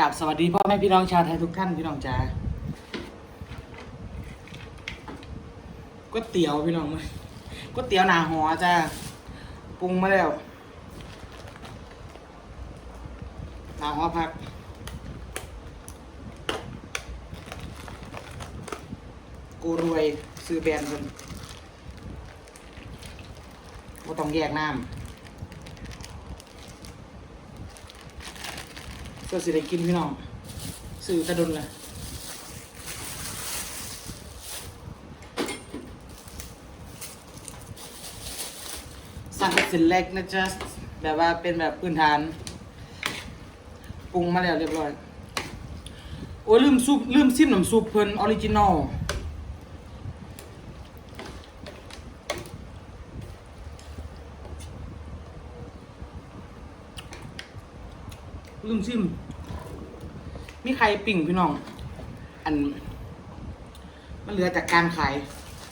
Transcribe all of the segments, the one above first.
กับสวัสดีพ่อแม่พี่น้องชาวไทยทุกท่านพี่น้องจ๋าก๋วยเตี๋ยวพี่น้องก๋วยเตี๋ยวหนาหอจ้าปรุงมาแล้วหนาหอพักกูรวยซื้อแบรนด์เพิ่นก็ต้องแยกน้ำ ก็สิได้กินพี่น้องสื่อกระดุนเลยสั่งเป็นสินเล็กนะจ๊ะแบบว่าเป็นแบบพื้นฐานปรุงมาแล้วเรียบร้อย โอ้ยลืมซุปลืมซิมน้ำซุปเพิ่นออริจินอล ลืมซิม มีใครปิ่งพี่น้อง อัน มันเหลือจากการขาย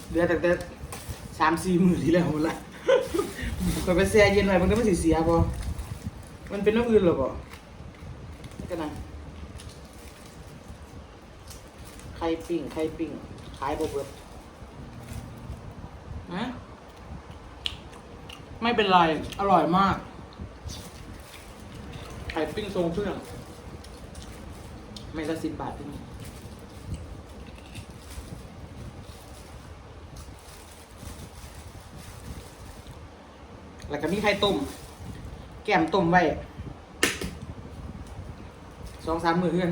เหลือแต่แต่สามสี่หมื่นที่แล้วหมดละคอยไปแช่เย็นไว้มันก็ไม่สิเสียพอมันเป็นน้ำอื่นหรอปะกันนะไข่ปิ่งไข่ปิ่ง ขายบ่เบิดนะไม่เป็นไร อร่อยมาก ข่ปิ้งทรงเครื่อง ไม่ละสิบบาทที่นี่แล้วก็มีไข่ต้ม แก้มต้มไว้สองสามมือเพื่อน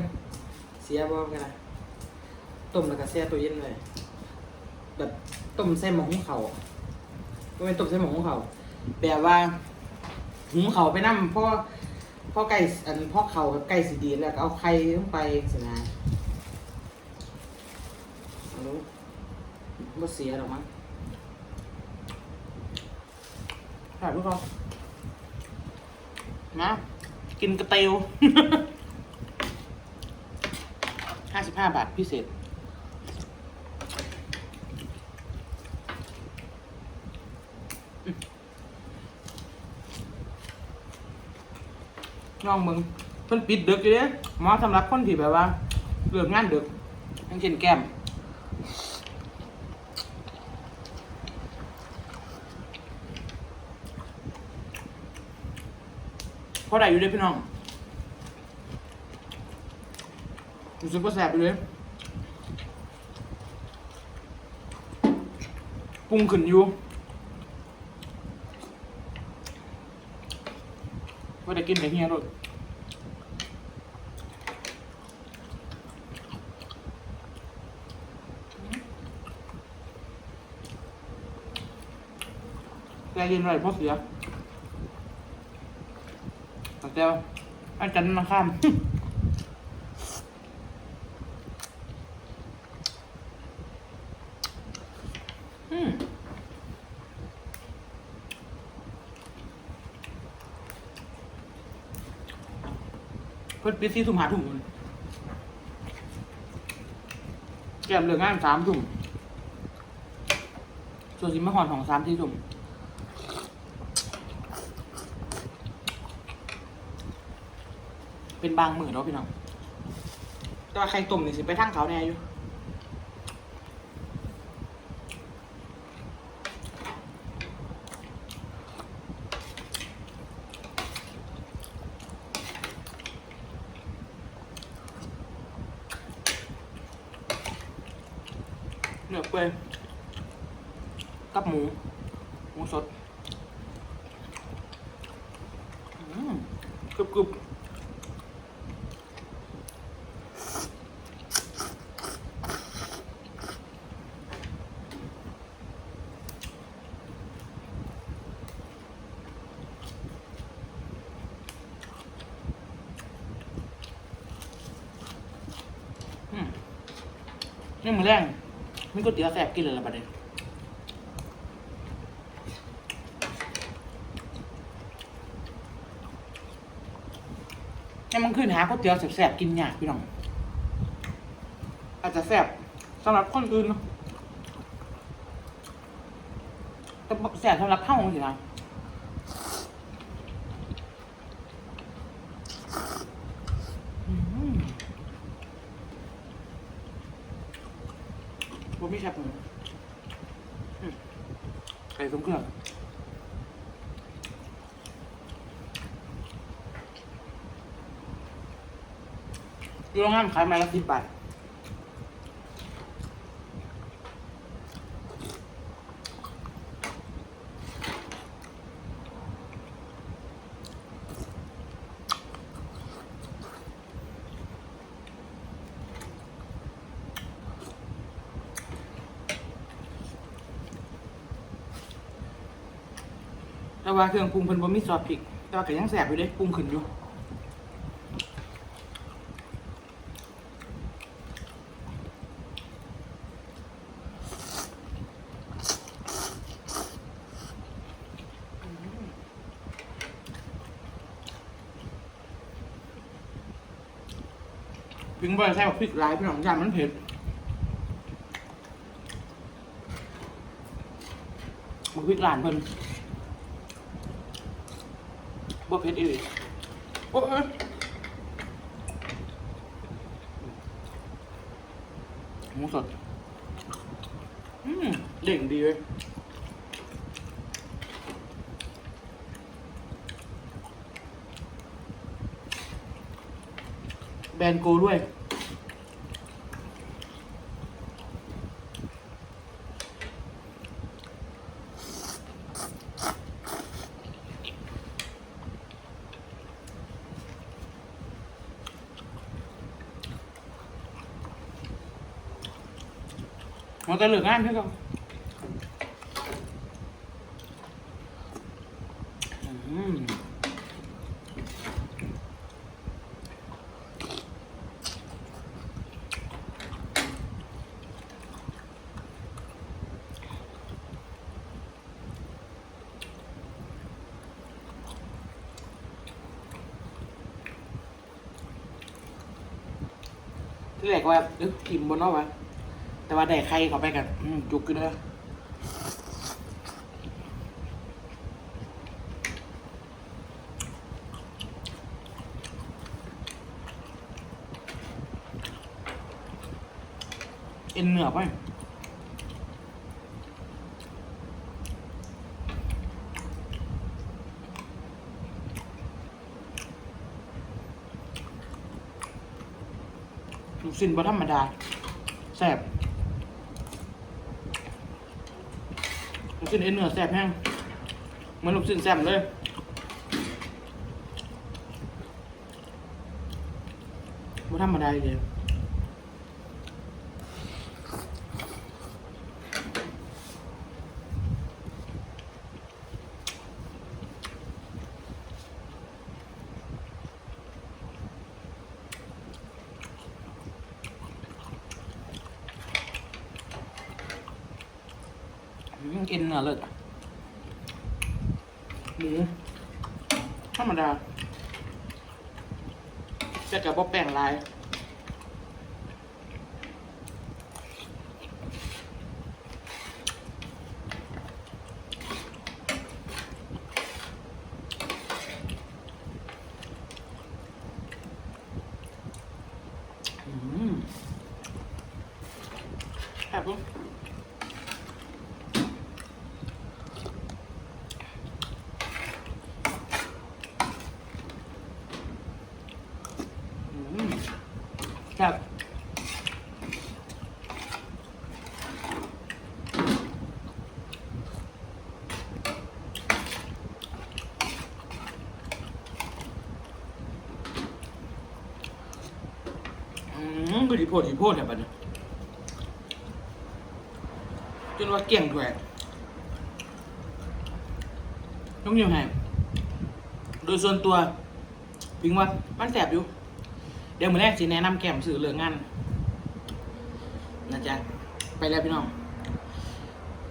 เสียบ่กันนะต้มแล้วก็แช่ตัวเย็นเลย แบบต้มใส่หมอหุงเขาก็เป็นต้มใส่หมอหุงเขาแบบว่าหุงเขาไปนั่พ่อ พ่อไก่อันพ่อเขากับไก่สีดีแล้วก็เอาไข่ลงไปสินะเอารู้บ่เสียหรอกมั้งถ่ายรูปเขานะกินกระเตียวห้าสิบห้าบาทพิเศษ น้องมึงเพิ่นปิดดึกอยู่เด้หมอสำหรับคนที่แบบว่าเลิกงานดึกอย่างเช่นแก้มพอได้อยู่เด้พี่น้องรู้สึกว่าแสบอยู่เลยปรุงขึ้นอยู่ว่าได้ กินแต่เฮียรถแต่เย็นไรเพราะเสียตั้งแต่อาจารย์มาข้าม พิ่นปิดสี่ทุ่มหาทุ่มพุ่นแก้มเหลืองานสามทุ่มส่วนสิมาหอนของสามที่ทุ่มเป็นบางหมื่นเนาะพี่น้องแต่ว่าใครตุ่มนี่สิไปทั้งเขาแน่อยู่ เนื้อเปื่อย กับหมู หมูสดกรุบกรุบนี่มือแรงมีก๋วยเตี๋ยวแซ่บกินเลยละประเด็น ยังมันขึ้นหาก๋วยเตี๋ยวแสบๆกินยากพี่น้อง อาจจะแสบสำหรับคนอื่นแต่แสบสำหรับเท่าของสินะผมไม่ใช่ผมใส่สมเครื่อง อยู่โรงงานขายไม้ละสิบบาทแต่ว่าเครื่องปรุงเพิ่นบ่มีซอสพริกแต่ว่าก็ยังแสบอยู่เด้ปรุงขึ้นอยู่ ถึงบ่ได้ใส่บักพริกหลายพี่น้องย่านมันเผ็ดบักพริกหลานเพิ่นบ่เผ็ดอีหลีโอ้ยหมูสด อืมเด่งดีเลย แบรนด์โกด้วย มันจะเหลืองานใช่ไหมอืม ที่แรกว่าเอ๊ะอิ่มบนนอกวะแต่ว่าได้ใครเขาไปกันอืมจุกกันเลยเอ็นเหนือไป ลูกสิ้นบ่ธรรมดาแซ่บลูกชิ้นเอ็นเนื้อแซ่บแห้งเหมือนลูกชิ้นแซ่บเลยไม่ธรรมดาเลย อืมเอ็นเนื้อเลิศหมูธรรมดาแต่กับบ่แป้งลาย อืมครับผม อืมครับอืมก็ดี โพดดีโพดแบบนี้จนว่าเกี่ยงด้วยต้องยังไงโดยส่วนตัว พิงว่ามันแสบอยู่ เดี๋ยวมือแรกสิแนะนำแก้มสื่อเรื่องงานนะจ๊ะ ไปแล้วพี่น้อง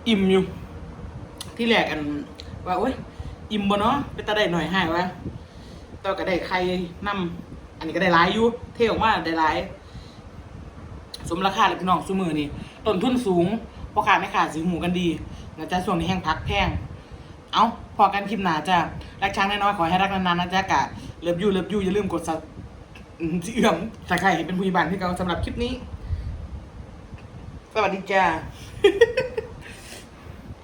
อิ่มอยู่ ที่แรกอันว่าโอ๊ยอิ่มบ่เนาะไปตาได้หน่อยให้วะต่อก็ได้ใครนำอันนี้ก็ได้หลายอยู่ เท่ออกมาได้หลาย สมราคาเลยพี่น้องซุมือนี่ต้นทุนสูงพ่อค้าไม่ขาดสีหูกันดีนะจ๊ะส่วนนี้แห้งพักแพงเอาพอกันคลิปหนาจ้ะรักช้างน้อยๆขอให้รักนานๆนะจ๊ะกะเลิฟยูเลิฟยูอย่าลืมกดสับเอื้อมถ้าใครเห็นเป็นผู้ใหญ่บ้านที่เขาสำหรับคลิปนี้ สวัสดีจ้า